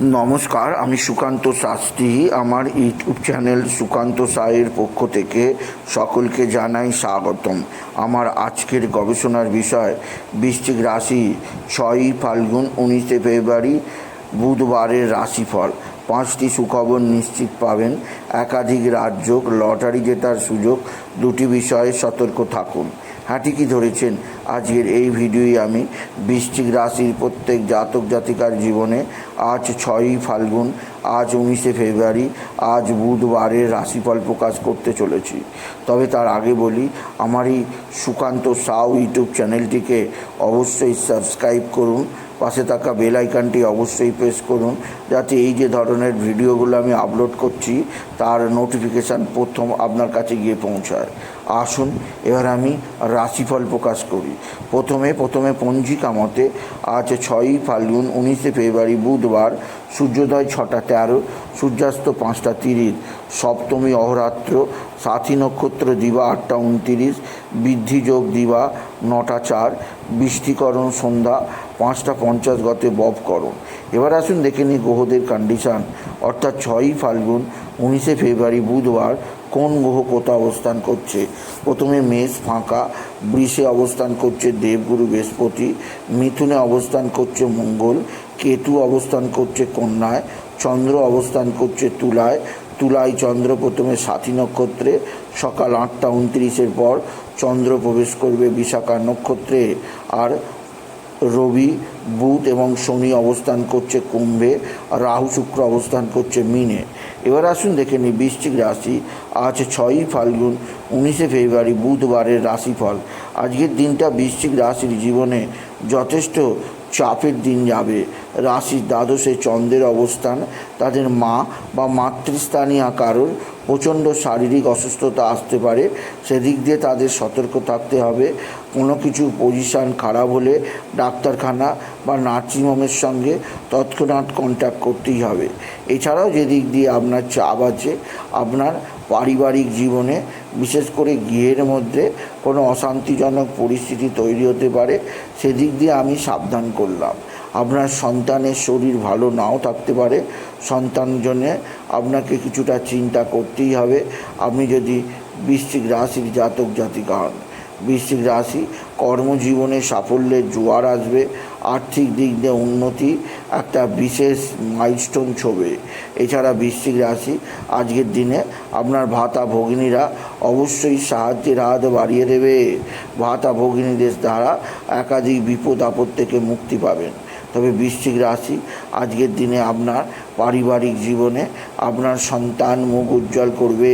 নমস্কার, আমি সুকান্ত শাস্ত্রী। আমার ইউটিউব চ্যানেল সুকান্ত সায়ের পক্ষ থেকে সকলকে জানাই স্বাগতম। আমার আজকের গবেষণার বিষয়, বৃশ্চিক রাশি ছয়ই ফাল্গুন উনিশে ফেব্রুয়ারি, বুধবারের রাশিফল। পাঁচটি সুখবর নিশ্চিত পাবেন। একাধিক রাজ্য লটারি জেতার সুযোগ, দুটি বিষয়ে সতর্ক থাকুন। হ্যাঁ ঠিকই ধরেছেন। আজকের এই ভিডিওই আমি বৃশ্চিক রাশির প্রত্যেক জাতক জাতিকার জীবনে আজ ছয়ই ফাল্গুন আজ উনিশে ফেব্রুয়ারি, আজ বুধবারের রাশিফল প্রকাশ করতে চলেছি। তবে তার আগে বলি আমার এই সুকান্ত সাউ ইউটিউব চ্যানেলটিকে অবশ্যই সাবস্ক্রাইব করুন, পাশে থাকা বেল আইকনটি অবশ্যই প্রেস করুন, যাতে এই যে ধরনের ভিডিওগুলো আমি আপলোড করছি, তার নোটিফিকেশান প্রথম আপনার কাছে গিয়ে পৌঁছায়। আসুন, এবার আমি রাশিফল প্রকাশ করি। প্রথমে প্রথমে পঞ্জিকা মতে, আজ ছয়ই ফাল্গুন, উনিশে ফেব্রুয়ারি, বুধবার সূর্যোদয় ছটা তেরো, সূর্যাস্ত পাঁচটা তিরিশ, সপ্তমী অহরাত্র, সাথী নক্ষত্র দিবা আটটা উনতিরিশ বৃদ্ধিযোগ দিবা নটা চার, বৃষ্টিকরণ সন্ধ্যা পাঁচটা পঞ্চাশ গতে ববকরণ এবার আসুন দেখে নিই গ্রহদের কন্ডিশান অর্থাৎ ছয়ই ফাল্গুন, উনিশে ফেব্রুয়ারি বুধবার কোন গ্রহ কোথা অবস্থান করছে? প্রথমে মেষ ফাঁকা, বৃষে অবস্থান করছে দেবগুরু বৃহস্পতি, মিথুনে অবস্থান করছে মঙ্গল কেতু অবস্থান করছে কন্যায়, চন্দ্র অবস্থান করছে তুলায়। তুলায় চন্দ্র প্রথমে সাথী নক্ষত্রে, সকাল আটটা উনত্রিশের পর চন্দ্র প্রবেশ করবে বিশাখা নক্ষত্রে। আর রবি, বুধ এবং শনি অবস্থান করছে কুম্ভে আর রাহু শুক্র অবস্থান করছে মিনে। এবার আসুন দেখে নিই বৃশ্চিক রাশি। আজ ছয়ই ফাল্গুন, উনিশে ফেব্রুয়ারি, বুধবারের রাশিফল। আজকের দিনটা বৃশ্চিক রাশির জীবনে যথেষ্ট চাপের দিন যাবে। রাশির দ্বাদশে চন্দ্রের অবস্থান তাদের মা বা মাতৃস্থানীয় কারোর প্রচণ্ড শারীরিক অসুস্থতা আসতে পারে, সেদিক দিয়ে তাদের সতর্ক থাকতে হবে। কোনো কিছু পজিশান খারাপ হলে ডাক্তারখানা বা নার্সিংহোমের সঙ্গে তৎক্ষণাৎ কন্ট্যাক্ট করতেই হবে। এছাড়াও যেদিক দিয়ে আপনার চাপ আছে, আপনার পারিবারিক জীবনে বিশেষ করে গৃহের মধ্যে কোনো অশান্তিজনক পরিস্থিতি তৈরি হতে পারে, সেদিক দিয়ে আমি সাবধান করলাম। আপনার সন্তানের শরীর ভালো নাও থাকতে পারে, সন্তান জন্যে আপনাকে কিছুটা চিন্তা করতেই হবে। আপনি যদি বৃশ্চিক রাশির জাতক জাতিকা হন, বৃশ্চিক রাশি কর্মজীবনে সাফল্যের জোয়ার আসবে, আর্থিক দিক দিয়ে উন্নতি, একটা বিশেষ মাইলস্টোন ছবে। এছাড়া বৃশ্চিক রাশি আজকের দিনে আপনার ভাতা ভগিনীরা অবশ্যই সাহায্যের হাত বাড়িয়ে দেবে। ভাতা ভগিনীদের দ্বারা একাধিক বিপদ আপদ থেকে মুক্তি পাবেন। তবে বৃশ্চিক রাশি, আজকের দিনে আপনার পারিবারিক জীবনে আপনার সন্তান মুখ উজ্জ্বল করবে।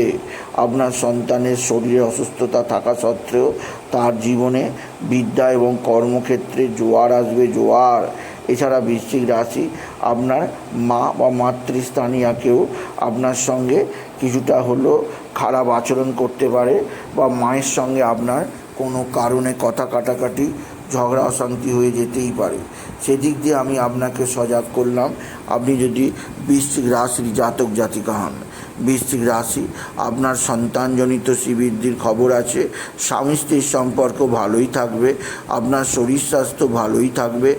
আপনার সন্তানের শরীরে অসুস্থতা থাকা সত্ত্বেও তার জীবনে বিদ্যা এবং কর্মক্ষেত্রে জোয়ার আসবে, জোয়ার। এছাড়া বৃশ্চিক রাশি, আপনার মা বা মাতৃস্থানীয়াকেও আপনার সঙ্গে কিছুটা হলো খারাপ আচরণ করতে পারে বা মায়ের সঙ্গে আপনার কোনো কারণে কথা কাটাকাটি ঝগড়া, অশান্তি হয়ে যেতেই পারে। সেদিক দিয়ে আমি আপনাকে সজাগ করলাম। আপনি যদি বৃশ্চিক রাশির জাতক জাতিকা হন, বৃশ্চিক রাশি, আপনার সন্তানজনিত শ্রীবৃদ্ধির খবর আছে, স্বামী স্ত্রীর সম্পর্ক ভালোই থাকবে, আপনার শরীর স্বাস্থ্য ভালোই থাকবে,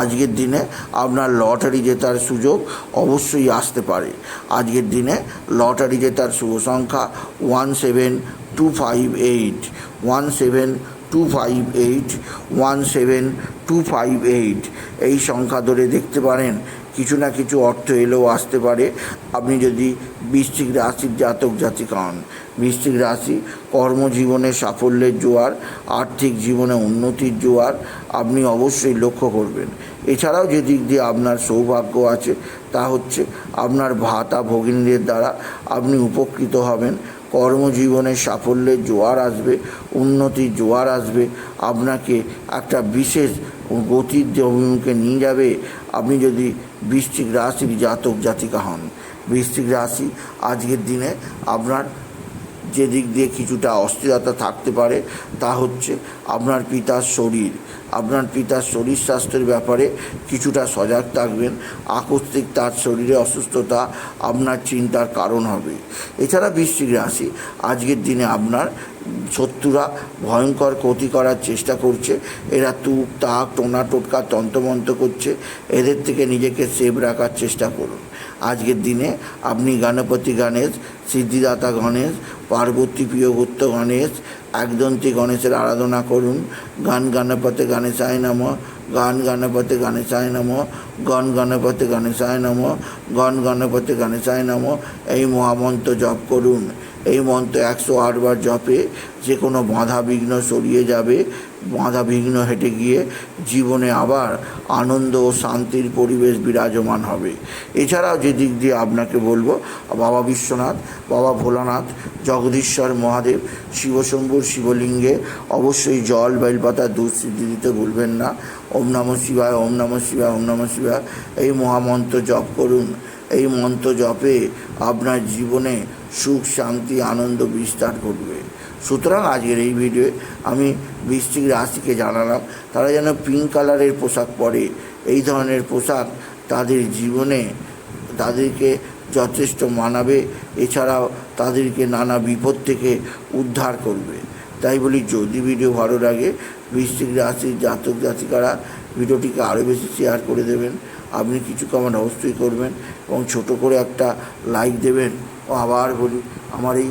আজকের দিনে আপনার লটারি জেতার সুযোগ অবশ্যই আসতে পারে। আজকের দিনে লটারি জেতার শুভ সংখ্যা one seven two five eight, one seven two five eight one seven two five eight এই সংখ্যা ধরে দেখতে পারেন, কিছু না কিছু অর্থ এলেও আসতে পারে। আপনি যদি বৃশ্চিক রাশির জাতক জাতিকা হন, বৃশ্চিক রাশি কর্মজীবনে সাফল্যের জোয়ার, আর্থিক জীবনে উন্নতির জোয়ার, আপনি অবশ্যই লক্ষ্য করবেন। এছাড়াও যে দিক দিয়ে আপনার সৌভাগ্য আছে, তা হচ্ছে আপনার ভাতা ভগিনীদের দ্বারা আপনি উপকৃত হবেন। কর্মজীবনে সাফল্যের জোয়ার আসবে, উন্নতির জোয়ার আসবে, আপনাকে একটা বিশেষ গতির অভিমুখে নিয়ে যাবে। আপনি যদি বৃষ্টিক রাশির জাতক জাতিকা হন বৃষ্টিক রাশি আজকের দিনে আপনার যে দিক দিয়ে কিছুটা অস্থিরতা থাকতে পারে, তা হচ্ছে আপনার পিতার শরীর। আপনার পিতার শরীর স্বাস্থ্যের ব্যাপারে কিছুটা সজাগ থাকবেন, আকস্মিক তার শরীরে অসুস্থতা আপনার চিন্তার কারণ হবে। এছাড়া বৃশ্চিক রাশি, আজকের দিনে আপনার শত্রুরা ভয়ঙ্কর ক্ষতি করার চেষ্টা করছে, এরা তুক তাক, টোনা, টোটকা, তন্ত্রমন্ত্র করছে, এদের থেকে নিজেকে সেভ রাখার চেষ্টা করুন। আজকের দিনে আপনি গণপতি গণেশ, সিদ্ধিদাতা গণেশ পার্বতী প্রিয় প্রিয়গুপ্ত গণেশ, একদন্তী গণেশের আরাধনা করুন। গান গণপতি গণেশায় নম, গান গণপতি গণেশায় নম গণ গণপতি গণেশায় নম গণ গণপতি গণেশায় নম, এই মহামন্ত্র জপ করুন। এই মন্ত্র একশো আটবার জপে যে কোনো বাধা বিঘ্ন সরিয়ে যাবে। বাধা বিঘ্ন হেঁটে গিয়ে জীবনে আবার আনন্দ ও শান্তির পরিবেশ বিরাজমান হবে। এছাড়াও যে দিক দিয়ে আপনাকে বলব, বাবা বিশ্বনাথ, বাবা ভোলানাথ, জগদীশ্বর মহাদেব, শিবশম্ভুর শিবলিঙ্গে অবশ্যই জল বেলপাতা সিদ্ধি দিতে ভুলবেন না। ওম নম শিবায়, ওম নম শিবায়, ওম নম শিবায়। এই মহামন্ত্র জপ করুন। এই মন্ত্র জপে আপনার জীবনে সুখ, শান্তি, আনন্দ বিস্তার ঘটবে। সুতরাং আজকের এই ভিডিওয়ে আমি বৃষ্টিক রাশিকে জানালাম, তারা যেন পিঙ্ক কালারের পোশাক পরে। এই ধরনের পোশাক তাদের জীবনে তাদেরকে যথেষ্ট মানাবে, এছাড়াও তাদেরকে নানা বিপদ থেকে উদ্ধার করবে। তাই বলি, যদি ভিডিও ভালো লাগে বৃষ্টিক রাশির জাতক জাতিকারা ভিডিওটিকে আরও বেশি শেয়ার করে দেবেন। আপনি কিছু কমেন্ট অবশ্যই করবেন এবং ছোট করে একটা লাইক দেবেন। ও আবার বলি, আমার এই